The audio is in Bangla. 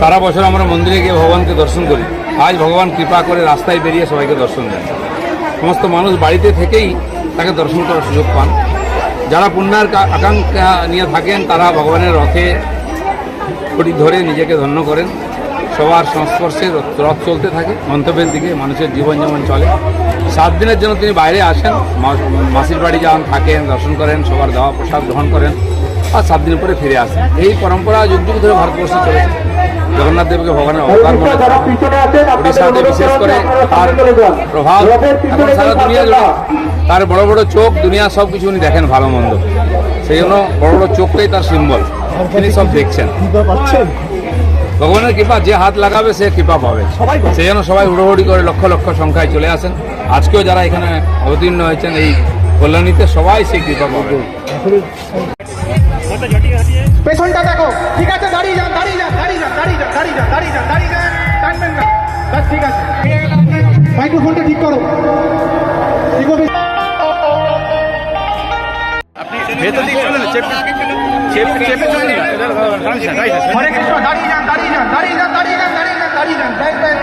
সারা বছর আমরা মন্দিরে গিয়ে ভগবানকে দর্শন করি। আজ ভগবান কৃপা করে রাস্তায় বেরিয়ে সবাইকে দর্শন দেন। সমস্ত মানুষ বাড়িতে থেকেই তাকে দর্শন করার সুযোগ পান। যারা পুণ্যার আকাঙ্ক্ষা নিয়ে থাকেন, তারা ভগবানের রথে ঘড়ি ধরে নিজেকে ধন্য করেন। সবার সংস্পর্শে রথ চলতে থাকে মন্তব্যের দিকে মানুষের জীবন যেমন চলে। সাত দিনের জন্য তিনি বাইরে আসেন মাসির বাড়ি যান, থাকেন, দর্শন করেন, সবার দেওয়া প্রসাদ গ্রহণ করেন। আর সাত দিন পরে ফিরে আসে। এই পরম্পরা যুগ যুগ ধরে ভারতবর্ষে চলেছে। জগন্নাথ দেবকে ভগবানের অবতার মনে উড়িষ্যাতে বিশেষ করে তার প্রভাব এখন সারা দুনিয়া জুড়ে তার বড় বড় চোখ দুনিয়া সব কিছু উনি দেখেন ভালো মন্দ। সেই জন্য বড় বড় চোখটাই তার সিম্বল তিনি সব দেখছেন। ভগবানের কৃপা যে হাত লাগাবে সে কৃপা পাবে। পাবে। সেই জন্য সবাই হুড়োহুড়ি করে লক্ষ লক্ষ সংখ্যায় চলে আসেন। আজকেও যারা এখানে অবতীর্ণ হয়েছেন এই কল্যাণীতে সবাই সেই কৃপা পাবে। পেছনটা দেখো ঠিক আছে দাঁড়িয়ে যান দাঁড়িয়ে যান দাঁড়িয়ে যান দাঁড়িয়ে যান দাঁড়িয়ে যান দাঁড়িয়ে যান দাঁড়িয়ে যান টানবেন না ব্যাস ঠিক আছে মাইক্রোফোনটা ঠিক করো ঠিক হবে হরে কৃষ্ণ দাঁড়িয়ে যান দাঁড়িয়ে যান দাঁড়িয়ে যান দাঁড়িয়ে যান দাঁড়িয়ে যান দাঁড়িয়ে যান